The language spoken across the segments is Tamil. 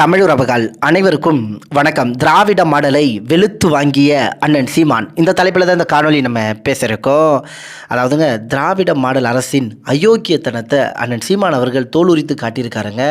தமிழுறவுகள் அனைவருக்கும் வணக்கம். திராவிட மாடலை வெளுத்து வாங்கிய அண்ணன் சீமான். இந்த தலைப்பில் தான் இந்த காணொளி நம்ம பேசுகிறோம் அதாவதுங்க திராவிட மாடல் அரசின் அயோக்கியத்தனத்தை அண்ணன் சீமான் அவர்கள் தோலுரித்து காட்டியிருக்காருங்க.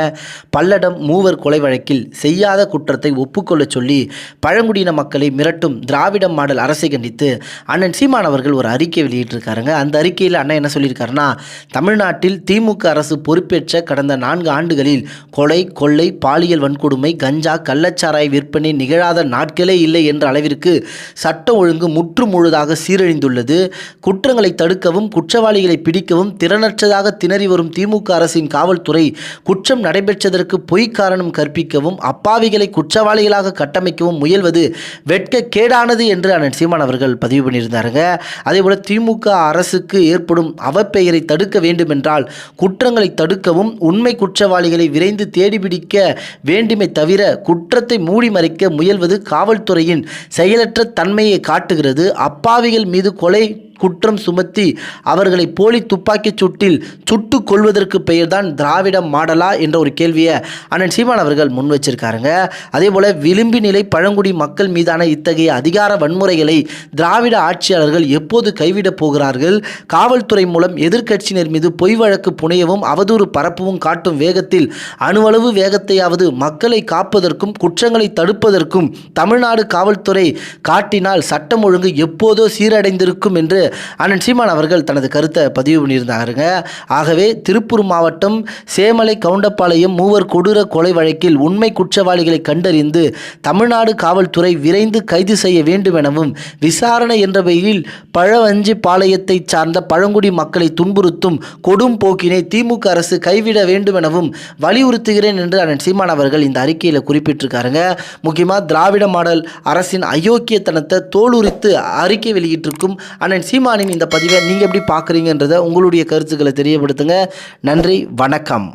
பல்லடம் மூவர் கொலை வழக்கில் செய்யாத குற்றத்தை ஒப்புக்கொள்ள சொல்லி பழங்குடியின மக்களை மிரட்டும் திராவிட மாடல் அரசை கண்டித்து அண்ணன் சீமான் அவர்கள் ஒரு அறிக்கை வெளியிட்டிருக்காருங்க. அந்த அறிக்கையில் அண்ணன் என்ன சொல்லியிருக்காருன்னா தமிழ்நாட்டில் திமுக அரசு பொறுப்பேற்ற கடந்த நான்கு ஆண்டுகளில் கொலை கொள்ளை பாலியல் வன்கொடுமை கஞ்சா கள்ளச்சாராய விற்பனை நிகழாத நாட்களே இல்லை என்ற அளவிற்கு சட்டம் ஒழுங்கு முற்று முழுதாக சீரழிந்துள்ளது. குற்றங்களை தடுக்கவும் குற்றவாளிகளை பிடிக்கவும் திறனற்றதாக திணறி வரும் திமுக அரசின் காவல்துறை குற்றம் நடைபெற்றதற்கு பொய் காரணம் கற்பிக்கவும் அப்பாவிகளை குற்றவாளிகளாக கட்டமைக்கவும் முயல்வது வெட்க கேடானது என்று அண்ணன் சீமான் அவர்கள் பதிவு பண்ணியிருந்தாருங்க. அதேபோல திமுக அரசுக்கு ஏற்படும் அவப்பெயரை தடுக்க வேண்டுமென்றால் குற்றங்களை தடுக்கவும் உண்மை குற்றவாளிகளை விரைந்து தேடிபிடிக்க வேண்டும் தவிர குற்றத்தை மூடி மறைக்க முயல்வது காவல்துறையின் செயலற்ற தன்மையை காட்டுகிறது. அப்பாவிகள் மீது கொலை குற்றம் சுமத்தி அவர்களை போலி துப்பாக்கிச் சூட்டில் சுட்டு கொள்வதற்கு பெயர்தான் திராவிட மாடலா என்ற ஒரு கேள்வியை அண்ணன் சீமான் அவர்கள் முன் வச்சிருக்காருங்க. அதே போல விளிம்பு நிலை பழங்குடி மக்கள் மீதான இத்தகைய அதிகார வன்முறைகளை திராவிட ஆட்சியாளர்கள் எப்போது கைவிடப் போகிறார்கள்? காவல்துறை மூலம் எதிர்க்கட்சியினர் மீது பொய் வழக்கு புனையவும் அவதூறு பரப்பவும் காட்டும் வேகத்தில் அணுவளவு வேகத்தையாவது மக்களை காப்பதற்கும் குற்றங்களை தடுப்பதற்கும் தமிழ்நாடு காவல்துறை காட்டினால் சட்டம் ஒழுங்கு எப்போதோ சீரடைந்திருக்கும் என்று அண்ணன் சீமான் அவர்கள் தனது கருத்தை பதிவு பண்ணியிருந்தாருங்க. ஆகவே திருப்பூர் மாவட்டம் சேமலை கவுண்டப்பாளையம் மூவர் கொடூர கொலை வழக்கில் உண்மை குற்றவாளிகளை கண்டறிந்து தமிழ்நாடு காவல்துறை விரைந்து கைது செய்ய வேண்டும் எனவும் விசாரணை என்ற பெயரில் பழவஞ்சி பாளையத்தை சார்ந்த பழங்குடி மக்களை துன்புறுத்தும் கொடும் போக்கினை திமுக அரசு கைவிட வேண்டும் எனவும் வலியுறுத்துகிறேன் என்று அண்ணன் சீமான் அவர்கள் இந்த அறிக்கையில் குறிப்பிட்டிருக்காருங்க. முக்கியமாக திராவிட மாடல் அரசின் அயோக்கியத்தனத்தை தோலுரித்து அறிக்கை வெளியிட்டிருக்கும் அண்ணன் சீமானின் இந்த பதிவை நீங்கள் எப்படி பார்க்குறீங்கன்றத உங்களுடைய கருத்துக்களை தெரியப்படுத்துங்க. நன்றி வணக்கம்.